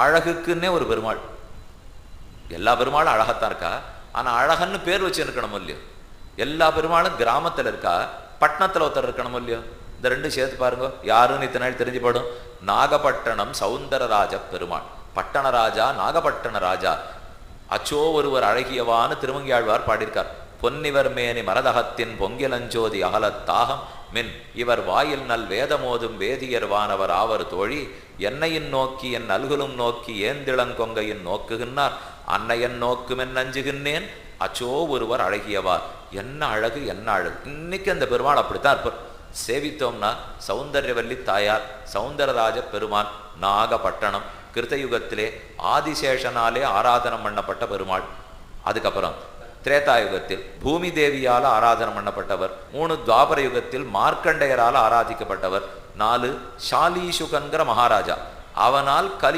அழகுக்குன்னே ஒரு பெருமாள். எல்லா பெருமாளும் அழகத்தான் இருக்கா? ஆனா அழகன்னு பேர் வச்சு இருக்கணும் இல்லையோ? எல்லா பெருமாளும் கிராமத்துல இருக்கா? பட்டணத்துல ஒருத்தர் இருக்கணும் இல்லையோ? இந்த ரெண்டும் சேர்த்து பாருங்க. யாருன்னு இத்தனை நாள் தெரிஞ்சு போடும் நாகப்பட்டினம் சௌந்தரராஜ பெருமாள். பட்டணராஜா நாகப்பட்டின ராஜா. அச்சோ ஒருவர் அழகியவான்னு திருமங்கியாழ்வார் பாடியிருக்கார். பொன்னிவர் மேனி மரதகத்தின் பொங்கிலஞ்சோதி அகலத்தாகம் மின். இவர் வாயில் நல் வேதமோதும் வேதியர் வானவர் ஆவர் தோழி என்னையின் நோக்கி என் நல்குலும் நோக்கி ஏந்திளங்கொங்கையின் நோக்குகின்றார். அன்னையன் நோக்குமென் நஞ்சுகின்றேன் அச்சோ ஒருவர் அழகியவார். என்ன அழகு என்ன அழகு. இன்னைக்கு அந்த பெருமாள் அப்படித்தான் இருப்பார். சேவித்தோம்னா சௌந்தர்யவல்லி தாயார் சௌந்தரராஜ பெருமான் நாகப்பட்டணம் கிருத்தயுகத்திலே ஆதிசேஷனாலே ஆராதனம் பண்ணப்பட்ட பெருமாள். அதுக்கப்புறம் திரேதாயுகத்தில் பூமி தேவியால் ஆராதனம் பண்ணப்பட்டவர் மூணு துவாபர யுகத்தில் மார்க்கண்டேயரால் ஆராதிக்கப்பட்டவர் நாலு ஷாலீசுகன்கிற மகாராஜா. அவனால் கலி